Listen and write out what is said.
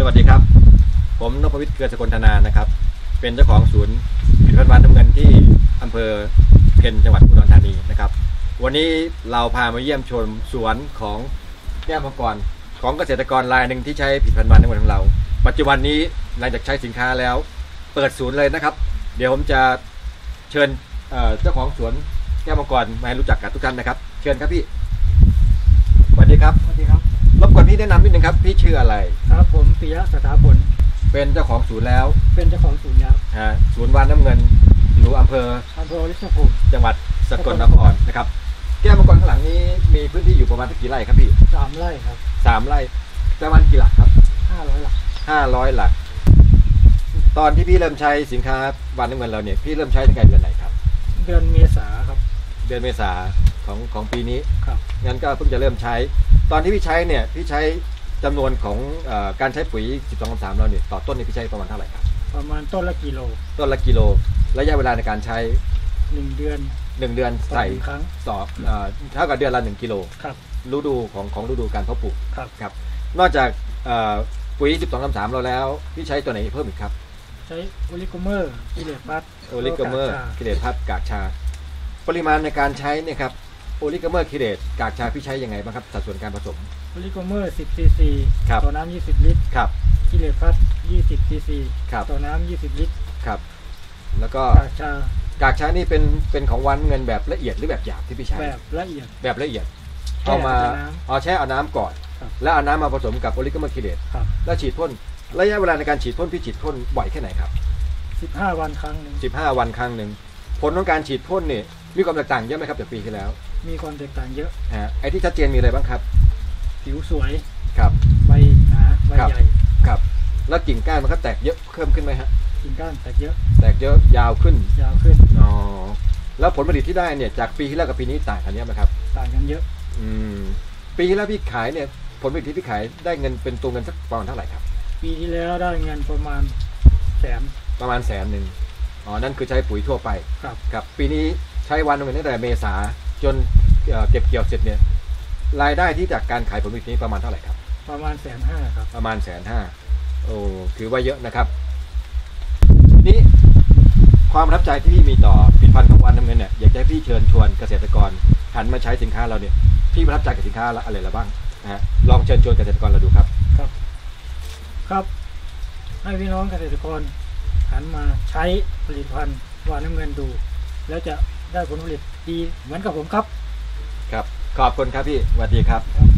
สวัสดีครับ ผมนพวิทย์เกลือสกลธนานะครับ เป็นเจ้าของศูนย์ผลิตภัณฑ์วานน้ำเงินที่อำเภอเพนจังหวัดอุดรธานีนะครับ วันนี้เราพามาเยี่ยมชมสวนของแก้วมังกรของเกษตรกรรายหนึ่งที่ใช้ผลิตภัณฑ์วานน้ำเงินของเรา ปัจจุบันนี้หลังจากใช้สินค้าแล้ว เปิดศูนย์เลยนะครับ เดี๋ยวผมจะเชิญเจ้าของสวนแก้วมังกรมาให้รู้จักกับทุกท่านนะครับ เชิญครับพี่สวัสดีครับสวัสดีครับ แนะนำนิดนึงครับ พี่ชื่ออะไร ครับผมปิยะสถาผลเป็นเจ้าของศูนย์แล้วเป็นเจ้าของศูนย์ยาฮะศูนย์วานน้ำเงินอยู่อำเภออำเภอลิชภูมิจังหวัดสกลนครนะครับ แก้วมังกรข้างหลังนี้มีพื้นที่อยู่ประมาณสักกี่ไร่ครับพี่สามไร่ครับสามไร่ประมาณกี่หลักครับห้าร้อยหลักห้าร้อยหลัก ตอนที่พี่เริ่มใช้สินค้าวานน้ำเงินเราเนี่ยพี่เริ่มใช้ตั้งแต่เดือนไหนครับ เดือนเมษาครับ เดือนเมษาของของปีนี้ครับงั้นก็เพิ่งจะเริ่มใช้ ตอนที่พี่ใช้เนี่ยพี่ใช้จำนวนของเออการใช้ปุ๋ย 12 3เราเนี่ยต่อต้นนี่พี่ใช้ประมาณเท่าไหร่ครับประมาณต้นละกิโลต้นละกิโลระยะเวลาในการใช้ หนึ่งเดือน 1 เดือนต่อใส่หนึ่งครั้ง สอบเอ่อเท่ากับเดือนละ1กิโลครับฤดูของของฤดูการเพาะปลูก ครับครับนอกจากเอ่อปุ๋ย 12 3 3เราแล้วพี่ใช้ตัวไหนเพิ่มอีกครับใช้โอลิโกเมอร์กิเลสพัดโอลิกเมอร์แล้วคิเดตพัดกากชา ปริมาณในการใช้เนี่ยครับ โอลิกเมอร์คิเดตกากชาพี่ใช้ยังไงบ้างครับ สัดส่วนการผสมโอลิโกเมอร์ 10ซีซีครับต่อน้ำ20 ลิตรครับกิเลสพัด20ซีซีครับต่อน้ำ20 ลิตรครับ แล้วก็กากชากากชานี่เป็นเป็นของวันเงินแบบละเอียดหรือแบบหยาบที่พี่ใช้แบบละเอียดแบบละเอียดแช่เอามาในน้ำเอาแช่เอาน้ำก่อนครับแล้วเอาน้ำมาผสมกับโอลิกเมอร์คิเดตครับแล้วฉีดพ่นระยะเวลาในการฉีดพ่นพี่ฉีดพ่นบ่อยแค่ไหนครับ15 วันครั้งหนึ่ง15 วันครั้งหนึ่งผลของการฉีดพ่นเนี่ยมีความแตกต่างเยอะไหมครับจากปีที่แล้ว มีความแตกต่างเยอะ ฮะไอ้ที่ชัดเจนมีอะไรบ้างครับ ผิวสวยครับ ใบหนาใบครับ ใหญ่ครับ แล้วกิ่งก้านมันก็แตกเยอะเพิ่มขึ้นไหมฮะ กิ่งก้านแตกเยอะแตกเยอะยาวขึ้น ยาวขึ้นอ๋อ แล้วผลผลิตที่ได้เนี่ยจากปีที่แล้วกับปีนี้ต่างกันเยอะไหมครับ ต่างกันเยอะ อืม ปีที่แล้วพี่ขายเนี่ยผลผลิตที่พี่ขายได้เงินเป็นตัวเงินสักประมาณเท่าไหร่ครับ ปีที่แล้วได้เงินประมาณแสน ประมาณแสนหนึ่งอ๋อ นั่นคือใช้ปุ๋ยทั่วไปครับ ครับ ปีนี้ใช้วันหนึงตั้งแต่เมษา จนเอ่อเก็บเกี่ยวเสร็จเนี่ยรายได้ที่จากการขายผลผลิตนี้ประมาณเท่าไหร่ครับ ประมาณแสนห้าครับ ประมาณแสนห้าโอ้ถือว่าเยอะนะครับ ทีนี้ความประทับใจที่พี่มีต่อผลิตภัณฑ์ของวันน้ำเงินเนี่ยอยากจะให้พี่เชิญชวนเกษตรกรหันมาใช้สินค้าเราเนี่ยพี่ประทับใจกับสินค้าอะไรละบ้างนะฮะลองเชิญชวนเกษตรกรเราดูครับครับ ครับ ให้พี่น้องเกษตรกรหันมาใช้ผลิตภัณฑ์หวานน้ำเงินดู แล้วจะ ได้ผลผลิตดีเหมือนกับผมครับ ครับ ขอบคุณครับพี่สวัสดีครับครับ